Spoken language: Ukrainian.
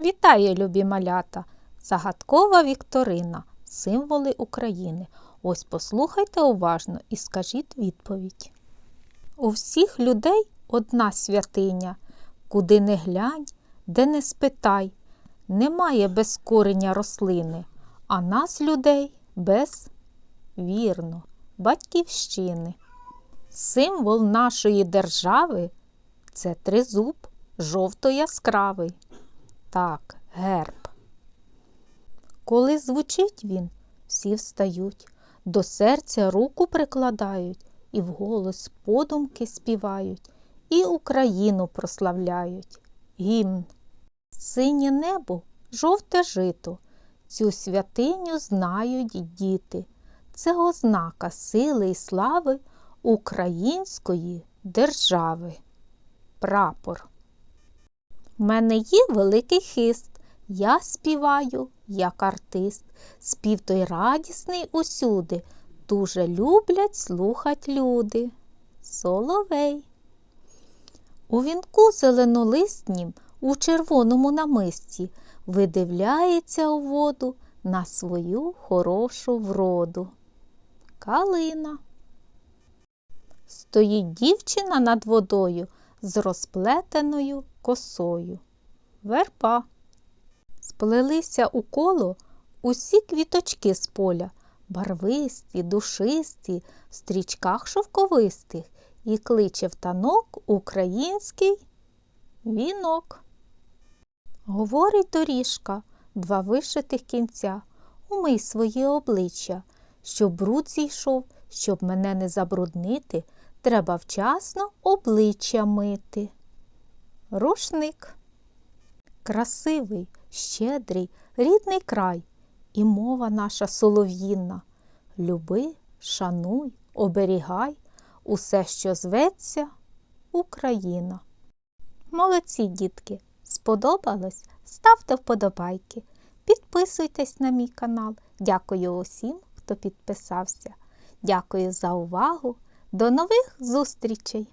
Вітаю, любі малята! Загадкова вікторина. Символи України. Ось послухайте уважно і скажіть відповідь. У всіх людей одна святиня, куди не глянь, де не спитай. Немає без кореня рослини, а нас людей без вірно, батьківщини. Символ нашої держави це тризуб жовто-яскравий. Так, герб. Коли звучить він, всі встають, до серця руку прикладають і вголос подумки співають, і Україну прославляють. Гімн. Синє небо, жовте жито. Цю святиню знають діти. Це ознака сили і слави української держави. Прапор. В мене є великий хист. Я співаю, як артист. Спів той радісний усюди. Дуже люблять слухать люди. Соловей. У вінку зеленолистнім, у червоному намисті, видивляється у воду на свою хорошу вроду. Калина. Стоїть дівчина над водою з розплетеною косою. Верба. Сплелися у коло усі квіточки з поля, барвисті, душисті, в стрічках шовковистих, і кличе в танок український вінок. Говорить доріжка, два вишитих кінця, умий своє обличчя, щоб бруд зійшов, щоб мене не забруднити, треба вчасно обличчя мити. Рушник. Красивий, щедрий, рідний край і мова наша солов'їнна. Люби, шануй, оберігай усе, що зветься Україна. Молодці, дітки! Сподобалось? Ставте вподобайки, підписуйтесь на мій канал. Дякую усім, хто підписався. Дякую за увагу. До нових зустрічей!